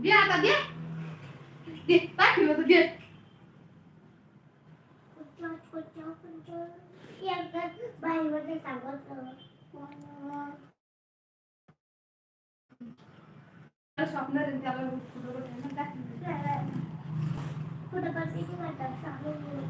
घे आता घे घे दाखव आता घे बाईमध्ये सांगत स्वप्न रे त्याला कुठं कुठं दाखव. कुठं बसायची म्हणतात सांगून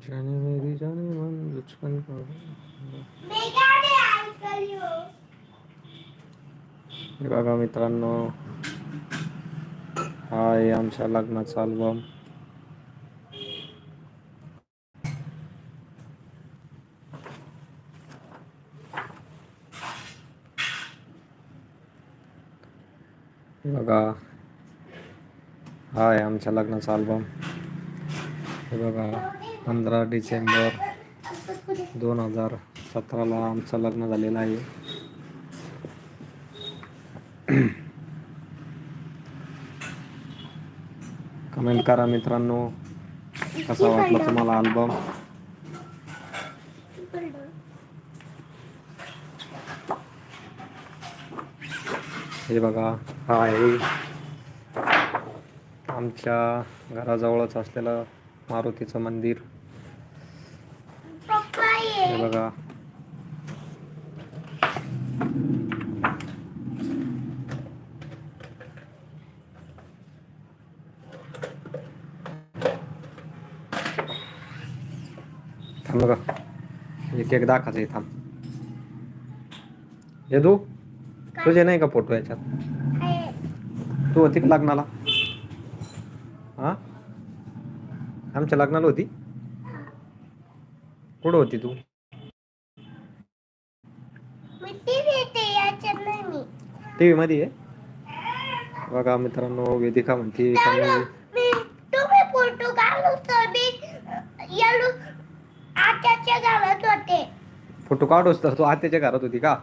जाने मेरी जाने मन बचपन का हे बघा मित्रांनो. हा आहे आमच्या लग्नाचा अल्बम बघा. हा आहे आमच्या लग्नाचा अल्बम हे बघा पंधरा डिसेंबर दोन हजार सतराला आमचं लग्न झालेलं आहे. कमेंट करा मित्रांनो कसा वाटला तुम्हाला अल्बम हे बघा हा आहे आमच्या घराजवळच असलेलं मारुतीचं मंदिर. हे बघा. बघा. एक एक दाखायचं आहे थांब. हे तू तुझे नाही का फोटो याच्यात. तू होती का लग्नाला? हा? आमच्या लग्नाला होती? कुठं होती तू? टीव्ही मध्ये बघा मित्रांनो वेदिका म्हणते का त्याला मी मी तुम्ही फोटो काढलो तर मी येलो आत्याच्या गावात होते. फोटो काढूस तर तू आत्याच्या घरात होती का?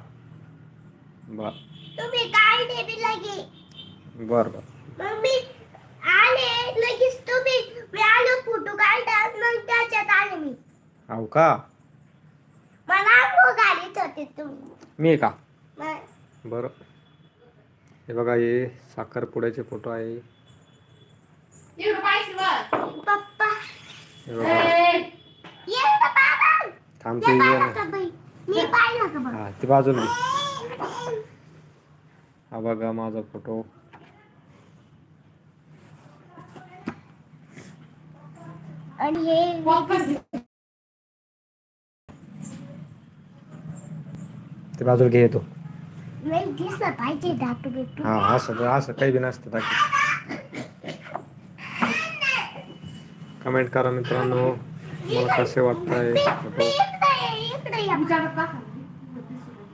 बर. तुम्ही काढले मी लगे? बर बर. मग मी आले लगेच तुम्ही. मी आलो फोटो काढला मग त्याच्यात आले मी. हो का? मला घालीत होते तुम्ही मी का? मग. बरं. हे बघा हे साखरपुड्याचे फोटो आहे. पप्पा. हे बघा. ये ना बाबा थांब ये ते ये पाहिलं ना. का बाई. मी पाहिलं का बघ. हा ती बाजूला घे. हा बघा माझा फोटो. आणि हे. ते बाजूला घे येतो नाही दिसलं पाहिजे डाटू बिटू. हा असं असं काही बी नसतं बाकी कमेंट करा मित्रांनो मला कसे वाटतंय फोटो?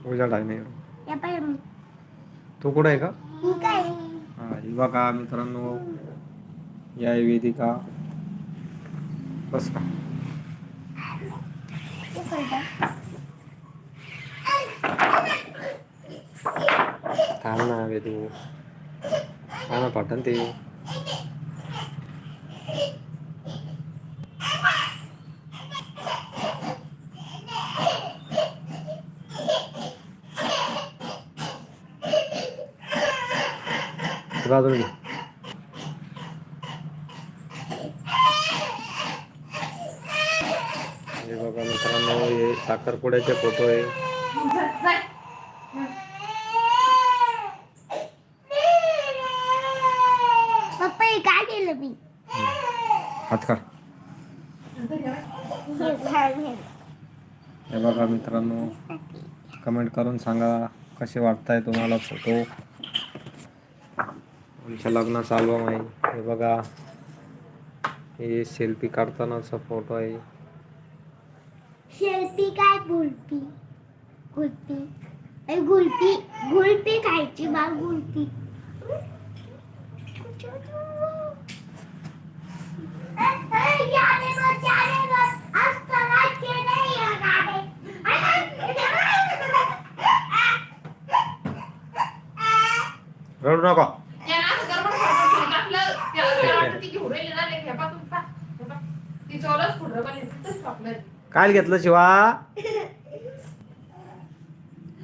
उजाड आहे नाही. तू कुठं आहे का? ही हा ही बघा मित्रांनो. या वेदिका. बस का. हे. थांब ना वेदू. थांब ना पाठन ते बाजूला घे हे बघा मित्रांनो हे साखरपुड्याचे फोटो आहे. हात हे बघा मित्रांनो कमेंट करून सांगा कसे वाटताय तुम्हाला फोटो? परीक्षा लग्नाचा अल्बम आहे. हे बघा. हे सेल्फी काढतानाचा फ़ोटो आहे. सेल्फी काय गुलपी? गुलपी? गुलपी गुलपी खायची बा गुलपी. रडू नका. काय घेतलं शिवा?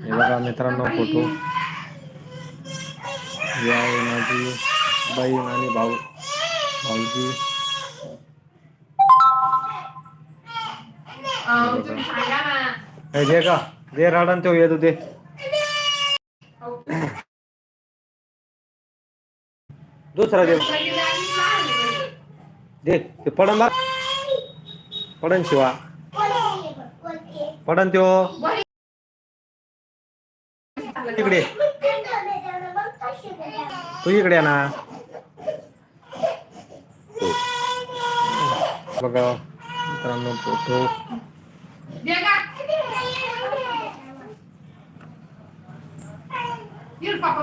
हे बघा मित्रांनो फोटो. या माझी बहीण आणि भाऊ. भाऊजी. जे का? जे राडन तो येतो ते दुसरा दे. दे. ते पडन बा. पडन शिवा. पडन त्यो तिकडे तू इकडे ना. बघा मित्रांनो फोटो. दे का? येईल पापा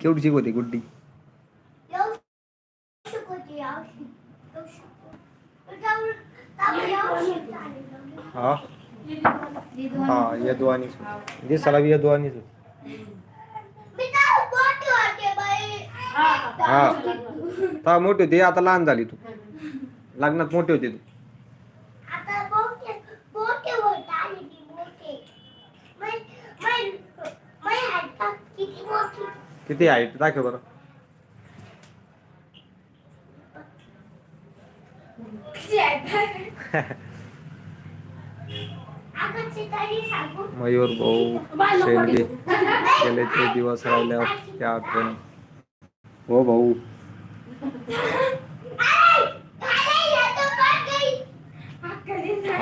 केवढीची होती गुड्डी येऊ शिकवते येऊ शिक- येऊ शिकव. जाऊ- जाऊ- येऊ शिक- चालेल. हा हा येदो आणि दिसाला बी येदो आणि मी तर मोठी होते बाई. हा तेव्हा मोठी होती आता लहान झाली तू लग्नात मोठी होती तू आता मोठे मोठे होत आली ती मोठे मै मै मै हात बघ किती मोठी किती हाईट दाखव बरं. आगाची तरी सांगू मयूर भाऊ शेंडे गेले ते दिवस राहिल्यावर त्या आठवणी. हो भाऊ.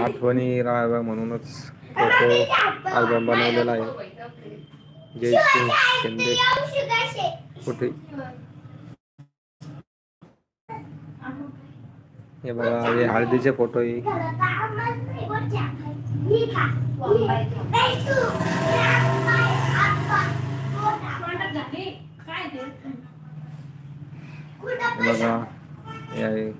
आठवणी राहाव्या म्हणूनच फोटो अल्बम बनवलेला आहे. जय शिंदे. कुठे? हे बघा हे हळदीचे फोटो आहे घरात आम्हाला नाही बच्चा ही खा नाही तू नाही आप्पा तोंडात झाली. काय ते? कुठं हे बघा हे आहे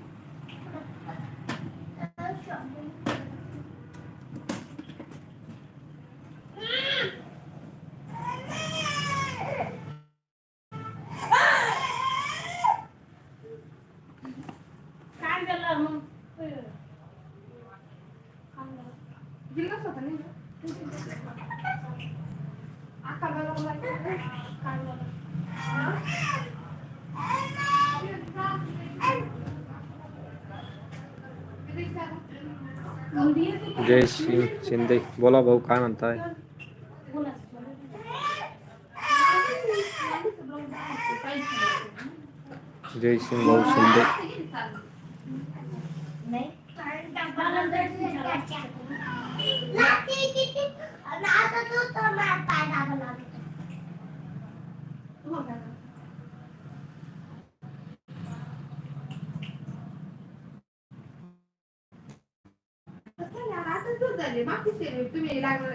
काय झालं मग? दिलं कसं होतं नाही? आकाला लागला. काय झालं? हा? जय सिंग शिंदे। बोला भाऊ काय म्हणताय? जय सिंग भाऊ शिंदे लागते किती आणि आता तू तर मला पाय दाबा लागत आता दूर झाली मागची शेरी तुम्ही लागणार ज्याला गेलत्या त्याला नव्हत्या का? मी आठवू शकते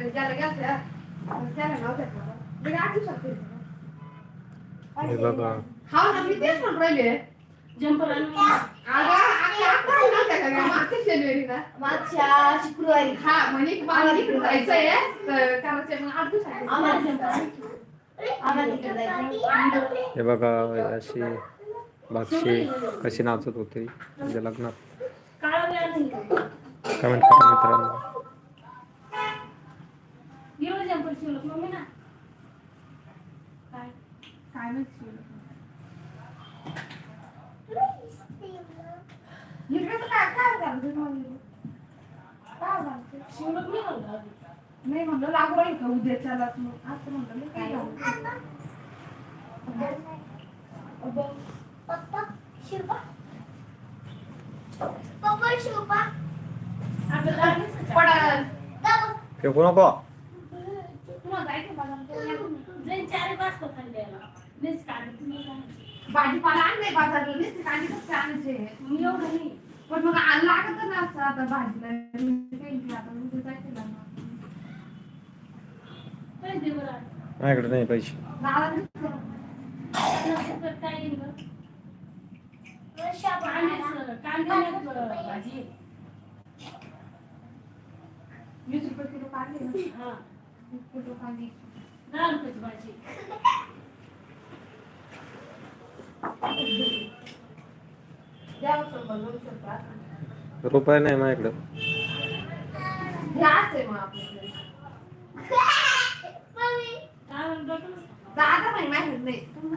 हे बघा हा ना मी तेच म्हणून राहिले? मागच्या शुक्रवारी. हा मला मग आठ हे अशी बादशी कशी नाचत होती म्हणजे लग्नात. कमेंट करा मित्रांनो? जंपर शिवलं मम्मी ना काय काय माहिती Thank इकडे काय काय झालं ते मला? काय झालं? शिवलं मी म्हणलं आधी. नाही म्हणलं लागू राहील का उद्याच्यालाच मग असं म्हणलं मी काय झालं. पप्पा शिवपा पप्पा शिवपा? पडल नको जाईन चार वाजता खाल्ल्याला. मीच काढते? भाजीपाला आणलाय बाजारात नुसते कांदे कसे आणायचे मी एवढं नाही. पण मग आण लागत ना असं आता भाजीला काही आता जायचं. काय दे बरं. माझ्याकडे नाही पैसे दादा नुसतं नसतं तर काय येईल बरं? वर्षा कांद्याचं- कांद्याला बरं भाजी. वीस रुपये किलो काढले ना हा. वीस किलो कांदे दहा रुपयाची भाजी. रुपये नाही माझ्याकडे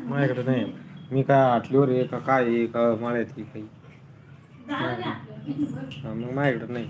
माझ्याकडे नाही मी काय आटलीवर आहे का काय आहे का माळ्यात आहे काही। मग माझ्याकडे नाही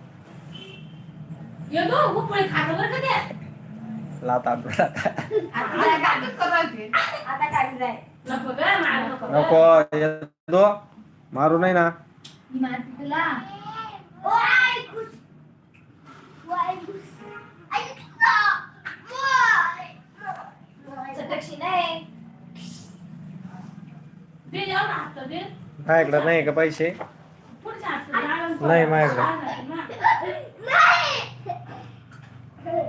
ये गो उपळी खातं बरं का ते लाता आपल्याला आता काय गाडीत करायची? आता काय जाय नको ग मार नको ग. नको येतो मारू नाही ना. ही मारती तुला. चटकशी नाही. दे जाऊ ना हात दे. माझ्याकडे नाही का पैसे. पुढच्या हात जाळून नाही माझ्याकडे. पण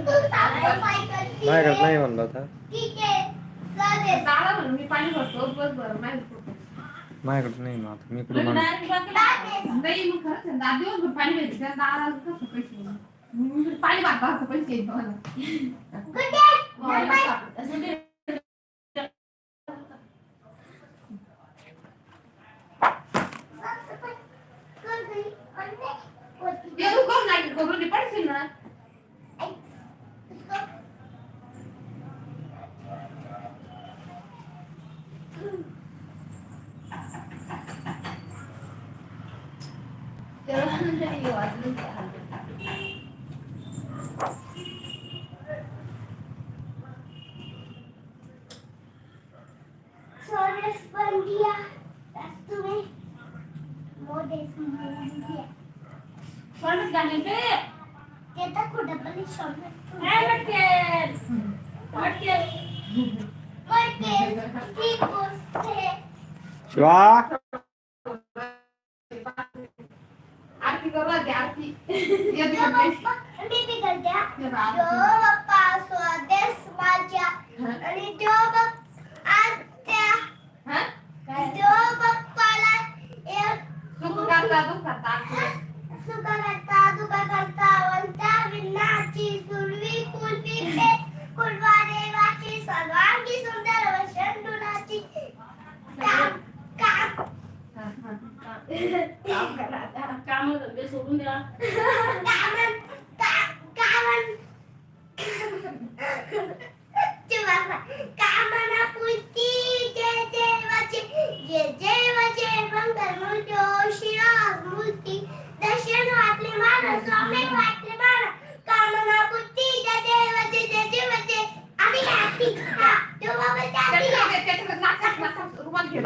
तू सांग पाय माझ्याकडे नाही म्हणलं होता. ठीक आहे चालेल दादा म्हणून मी पाणी भरतो. बस बरं नाही. माझ्याकडे नाही मग आता मी कुठे लग्न म्हणतो direct डोक्याला. नाही मग खरंच आहे, दादा दिवसभर पाणी भरायचं त्या दादा कसं पैसे येणार? मग पाणी भरता असं पैसे येत मला गुड डे मला बाय सापडतं. असं ते- कर गई अन्ने होती ते तू करून नाही करून दे, पडशील ना इसको तेव्हा नाही वाजलं ते हात. Soles Bandia. Das du mich. Modes Bandia. सोडच घालीन ते. ते तर कुठं पण सोडलं. काय वाटते? वाटते. पण ते ती गोष्ट आहे. शिवा आरती करू आधी, आरती येते जो का पैसे? बाप्पा मी बिघडत्या. ये जो बाबा. बाप्पा स्वदेश माझ्या आणि जो बाप्पा आत्या हा? जो बाप्पाला एक सुख करता, दुःख करता, कामं धंदे सोडून द्या. नाक, रुमाल घे.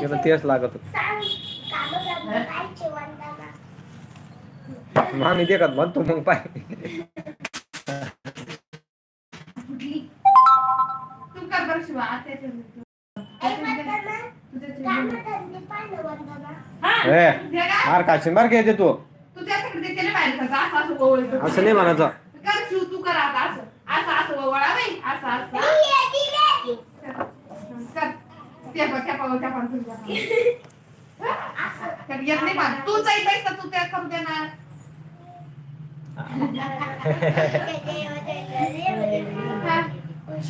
त्याला तेच लागत मामी देखत म्हणतो मग पाय. मार काशीन बार घ्यायचे तू? असं नाही म्हणायचं. तू करा असं. असं असं असं असं. त्या त्या बघ, त्या बघ, त्या येत नाही पण तू जाई पैसा तू त्या करू देणार.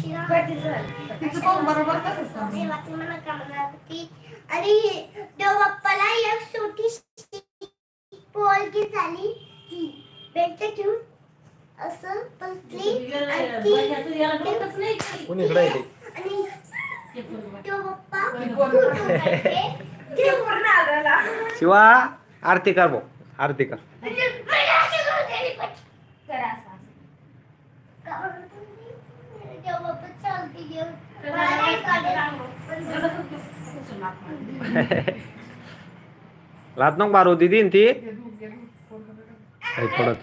तिचं पाहून बरोबर तसंच आणि देव बाप्पाला एक छोटी पोलगी झाली ती? बेल्ट घेऊन असं बसली आणि शिवा आरती कर भाऊ आरती कर. लात नको मारू दिदी ती. पडत.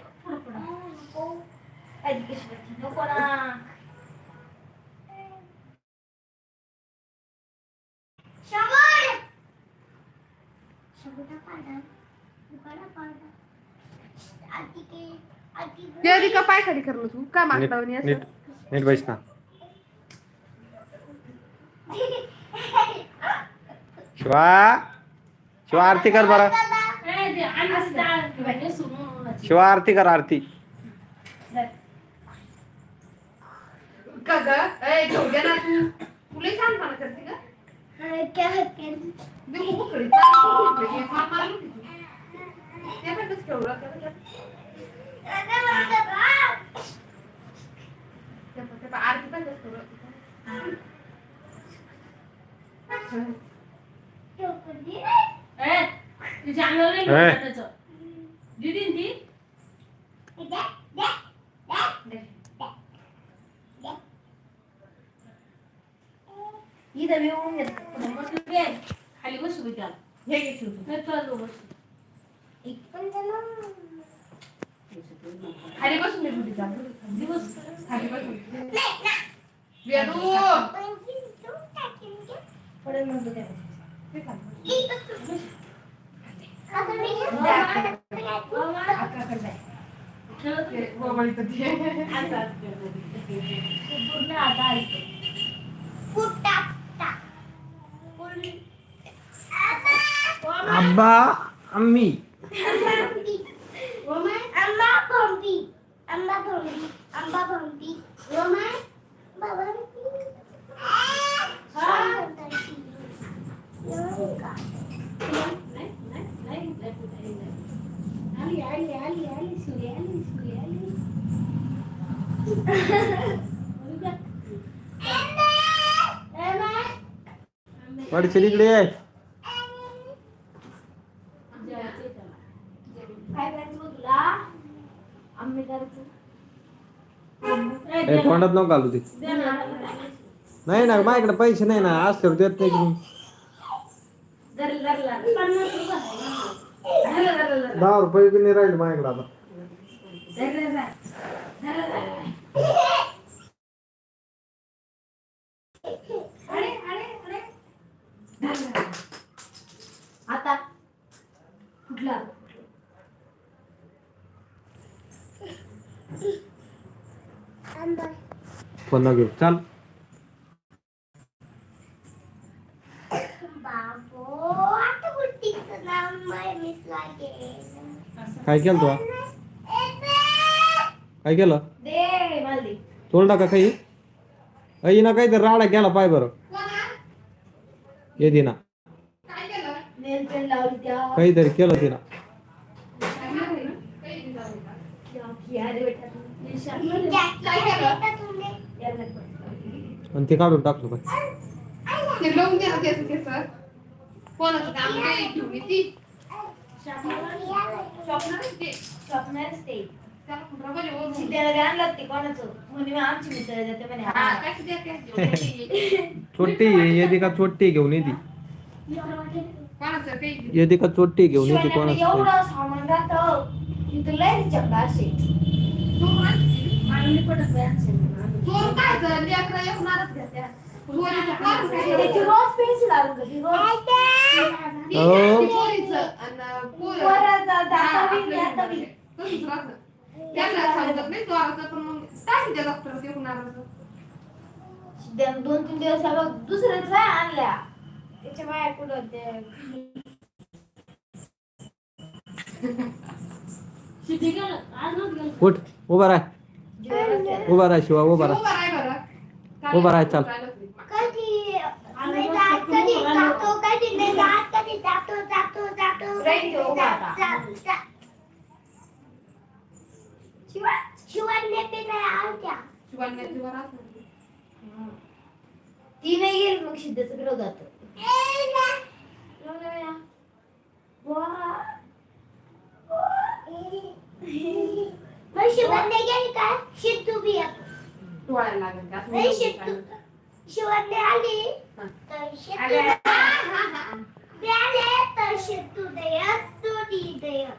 नको ना. शंभर. शंभरचा पाढा. दुकाना पाढा. आधी के- आधी ते आधी का पाय खाली करलो तू का नीट मागतावनी नीट असं नीट बैस ना शिवा शिवा आरती कर बरं ए, ते अन्नाची डाळ किंवा हे सोडून शिवा आरती कर आरती का ग ए घेऊ दे ना तू तुला छान मला करते का हा, क्या हत्या? दे खूप उकळी चाल हे मार मारून दे तू. ते पण कसं ठेवलं त्याला आता म्हणतो बा. ते पण- ते पण आरती पण कसं ठेवलं चौकडी. ए, तिच्या अंगावर नाही ए. घेऊन जायचं. दीदी न ती द्या, द्या, द्या. इथं मी येऊन घेतो. बसली बी आहे. खाली बसू बी त्याला. हे घे शिव तू. खाली बसून दे तू तिच्या दिवस खाली बसून नाही, ना. वेदू पण ती देऊन टाकेन का? पडेल म्हणतो त्या. ते खाली? आता. पूर्ण आता ऐकतो. फुटा, फुटा. पूर्ण. आता. आब्बा आम्ही आंबा भोंबी आंबा भोंबी आंबा भोंबी रोमन बाबा नाही, नाही, नाही, नाही, नाही, नाही. आली, आली, आली, आली, सुरी आली, सुरी आली. बोलू द्या. आंबे. पडशील इकडे ये. जेवायचंय त्याला. काय करायचं तुला आंबे करायचं ए, तोंडात नको घालू ते. ना. नाही ना माझ्याकडे पैसे नाही ना असल्यावर देत नाही दहा रुपये बी नाही राहिले माझ्याकडे आता. आता कुठला? पुन्हा घेऊ. चाल. काय केलं तुला काय केलं? दे मालदी तोंडा का काही. अई ना काहीतरी राडा केला पाय बरं? ये दिना. काहीतरी केलं तिनं काय नाही ना? काही नाही झालं का? अरे बेटा हे शाळेमध्ये काय केलं? यायला पडलं. आणि ते काढून टाकलो काय ते लावून दे ना त्याचं त्याचं. कोणाचं काम नाही घेऊन येते. स्वप्नात ते. स्वप्नात ते त्याला कुठं बरे वरून. सीतेला गाणं लागते कोणाचं म्हणे आमची मित्र जाते म्हणे हा, हा. काय ते ते घेऊन येते. चोट्टी येते का चोट्टी घेऊन येते कोणाचं काही घेऊन. येते का चोट्टी घेऊन येते शिवाय कोणाचं पटत नाही काय झालं? लेकरं पोरीचं त्याची रोज पेन्सिल आणून रोज. हो. पोरीचं आणि पोरं- दातावी, दातावी. तसंच राहतं. त्यांना समजत नाही जोराचं पण मग टाकी त्या डॉक्टर दोन तीन दिवस बघ दुसऱ्याच आणल्या त्याच्या बाया कुठं ते उठ उभा राह उभा राह शिवा उभा राह. उभं चाल. हो. ती नाही गेली मग सिद्धच शिवाने गेली काय सिद्धू बी. टोळायला लागेल का? असं नाही. शिवाने आली हा. तर. आले तर सिद्धू दया तू ती दया